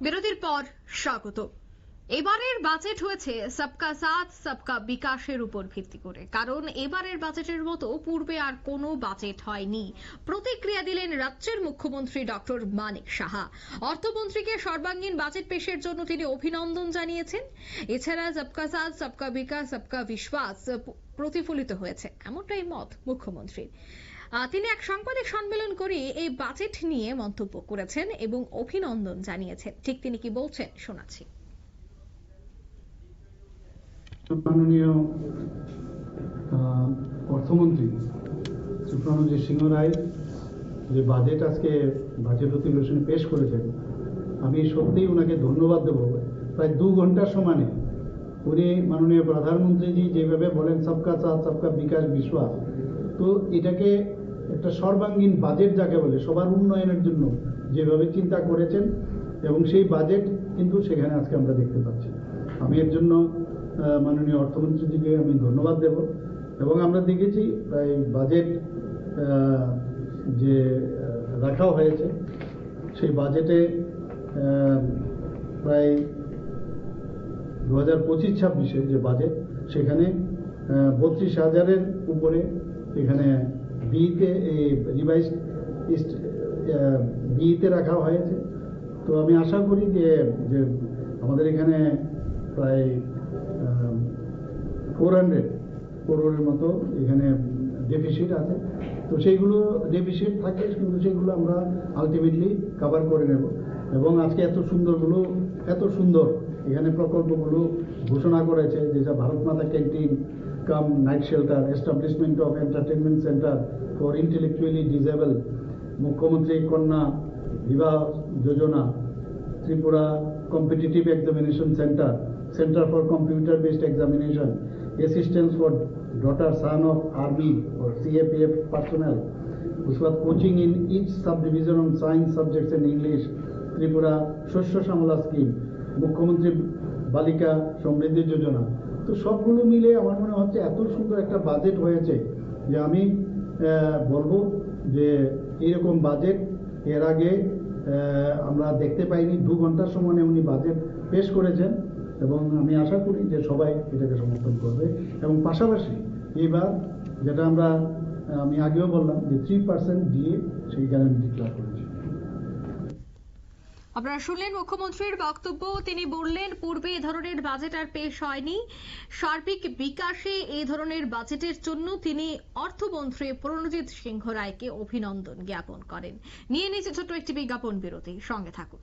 বিরতির পর স্বাগত এবারের বাজেট হয়েছে সবকা সাথ, সবকা বিকাশের উপর ভিত্তি করে। কারণ এবারের বাজেটের মতো পূর্বে আর কোনো বাজেট হয়নি। প্রতিক্রিয়া দিলেন রাজ্যের মুখ্যমন্ত্রী ডক্টর মানিক সাহা। অর্থমন্ত্রীকে সর্বাঙ্গীন বাজেট পেশের জন্য তিনি অভিনন্দন জানিয়েছেন। এছাড়া সবকা সাথ, সবকা বিকাশ, সবকা বিশ্বাস প্রতিফলিত হয়েছে। এমনটাই মত মুখ্যমন্ত্রীর। তিনি এক সাংবাদিক সম্মেলন করে এই বাজেট নিয়ে মন্তব্য করেছেন এবং অভিনন্দন জানিয়েছেন। ঠিক তিনি কি বলছেন, শোনাচ্ছি। মাননীয় অর্থমন্ত্রী সুপ্রণজিৎ সিংহ রায় যে বাজেট আজকে বাজেট অধিবেশনে পেশ করেছেন, আমি সত্যিই ওনাকে ধন্যবাদ দেবো। প্রায় দু ঘণ্টার সমানে উনি মাননীয় প্রধানমন্ত্রীজি যেভাবে বলেন, সবকা সাথ, সবকা বিকাশ, বিশ্বাস। তো এটাকে একটা সর্বাঙ্গীন বাজেট যাকে বলে, সবার উন্নয়নের জন্য যেভাবে চিন্তা করেছেন এবং সেই বাজেট কিন্তু সেখানে আজকে আমরা দেখতে পাচ্ছি। আমি এর জন্য মাননীয় অর্থমন্ত্রীজিকে আমি ধন্যবাদ দেব। এবং আমরা দেখেছি প্রায় বাজেট যে রাখা হয়েছে, সেই বাজেটে প্রায় দু হাজার পঁচিশ ছাব্বিশের যে বাজেট সেখানে বত্রিশ হাজারের উপরে এখানে বিতে রিভাইজ বিতে রাখা হয়েছে। তো আমি আশা করি যে আমাদের এখানে প্রায় ফোর হান্ড্রেড করোড়ের মতো এখানে ডেফিসিট আছে। তো সেইগুলো ডেফিসিট থাকে, কিন্তু সেগুলো আমরা আলটিমেটলি কভার করে নেব। এবং আজকে এত সুন্দরগুলো, এত সুন্দর এখানে প্রকল্পগুলো ঘোষণা করেছে যেটা Bharat Mata canteen cum night shelter establishment of entertainment centre for intellectually disable মুখ্যমন্ত্রী কন্যা বিবাহ যোজনা, Tripura competitive examination centre Center for Computer-Based Examination, assistance for daughter, son of army or CAPF personnel. who was coaching in each subdivision on science subjects and English. Tripura শস্য শ্যামলা scheme মুখ্যমন্ত্রী বালিকা সমৃদ্ধি যোজনা তো সবগুলো মিলে আমার মনে হচ্ছে এত সুন্দর একটা বাজেট হয়েছে যে আমি বলব যে এইরকম বাজেট এর আগে আমরা দেখতে পাইনি দু ঘণ্টার সময় উনি বাজেট পেশ করেছেন এবং আমি আশা করি যে সবাই এটাকে সমর্থন করবে। এবং পাশাপাশি এবার যেটা আমরা, আমি আগেও বললাম যে থ্রি পার্সেন্ট দিয়ে সেইখানে আমি ডিক্লেয়ার করেছি। আপনারা শুনলেন মুখ্যমন্ত্রীর বক্তব্য। তিনি বললেন, পূর্বে এ ধরনের বাজেট আর পেশ হয়নি। সার্বিক বিকাশে এই ধরনের বাজেটের জন্য তিনি অর্থমন্ত্রী প্রণজিৎ সিংহ রায়কে অভিনন্দন জ্ঞাপন করেন। নিয়ে নিয়েছে ছোট্ট একটি বিজ্ঞাপন বিরতি। সঙ্গে থাকুন।